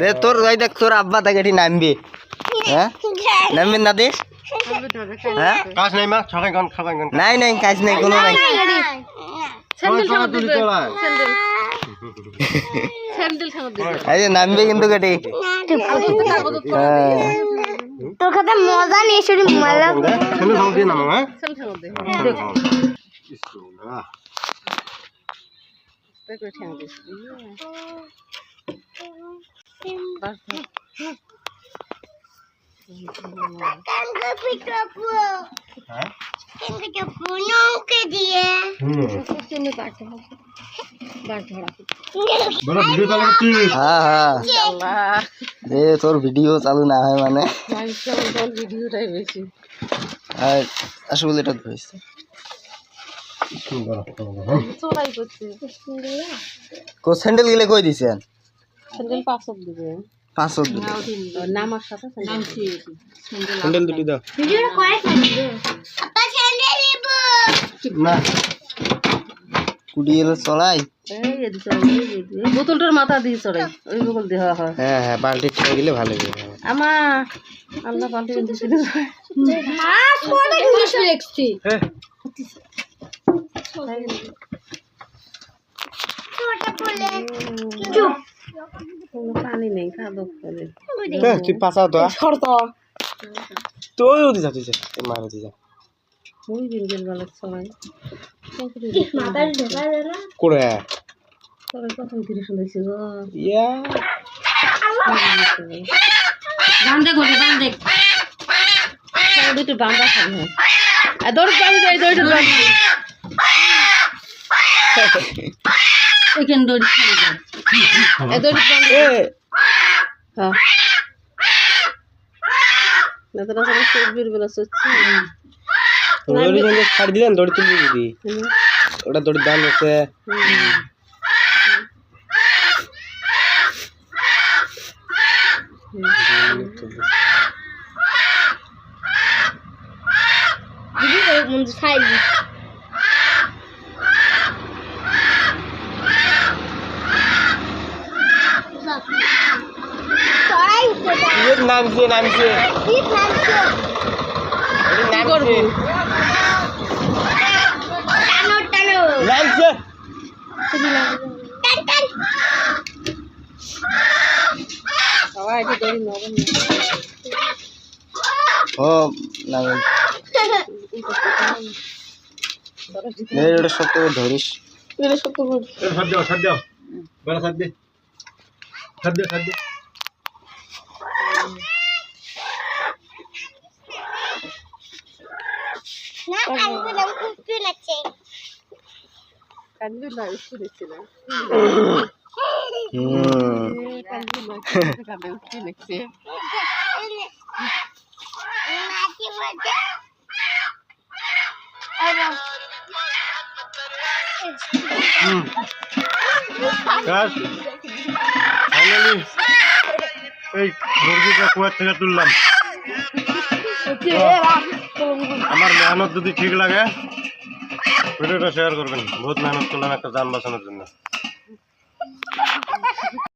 দে তোর ওই দেখ তোর আব্বা তাকে এটি নামবি। হ্যাঁ? নামবি না দেখ হ্যাঁ? কাজ নাই মা ছকাই গান খাবাই গান। নাই নাই কাজ নাই কোনো নাই। নামবি কিন্তু কেটি তোর কথা মজা শুধু মজা। দে তোর ভিডিও চালু না হয় মানে ভিডিওটাই বেশি আর আসলে এটা ধরেছে কো স্যান্ডেল গেলে কই দিছেন? স্যান্ডেল পাঁচশো দিবে। পাঁচশো দিলে নামার সাথে স্যান্ডেল। দুটি দাও। ভিডিওটা করে আপা স্যান্ডেল? নিব। না। কুটি এলে চলাই এই এদি চড়াই এই এদি। এই বোতলটার মাথা দিয়ে চড়াই। ওই বোতল দিয়ে হয় হ্যাঁ। হ্যাঁ বালতি ছেড়ে গেলে ভালো হবে আমা আল্লাহ পাল্টে পানি নেই খাদক করে তুই পাঁচা তো শর্ত তুই ওদি যাচ্ছিস মার ওদি যা। ওই দিন গেল বেলা চড়াই মাথার ঢোকা না করে চড়াই কত তিরিশ শুনেছি গো ইয়া বান্ধে ঘটে বান্ধে দুটো বান্ধা খাবি আর দৌড় পাবি যাই দৌড়। ওইখানে দৌড়ি যাই এ দৌড়ি বান্ধে এ হ্যাঁ না তো রাস্তা বেলা চড়ছি দড়ি যখন ছাড় দিলেন দড়ি তুলি দিদি ওটা দড়ির দাম আছে দিদি সাইড এর নামছে নামছে। ঠিক নামছো। নামছে। ও নামে। এই ওটা করে ধরিস। এটা সত্য করে সাদ দাও সাদ দাও। বড় সাদ দে। সাদ দে সাদ দে না আমি কান্দি না উঠতে কান্দি না। উঠতে দেখছে এই মুরগিটা কুয়ার থেকে তুললাম। আমার মেহনত যদি ঠিক লাগে ভিডিওটা শেয়ার করবেন। বহুত মেহনত করলাম একটা যান বাঁচানোর জন্য।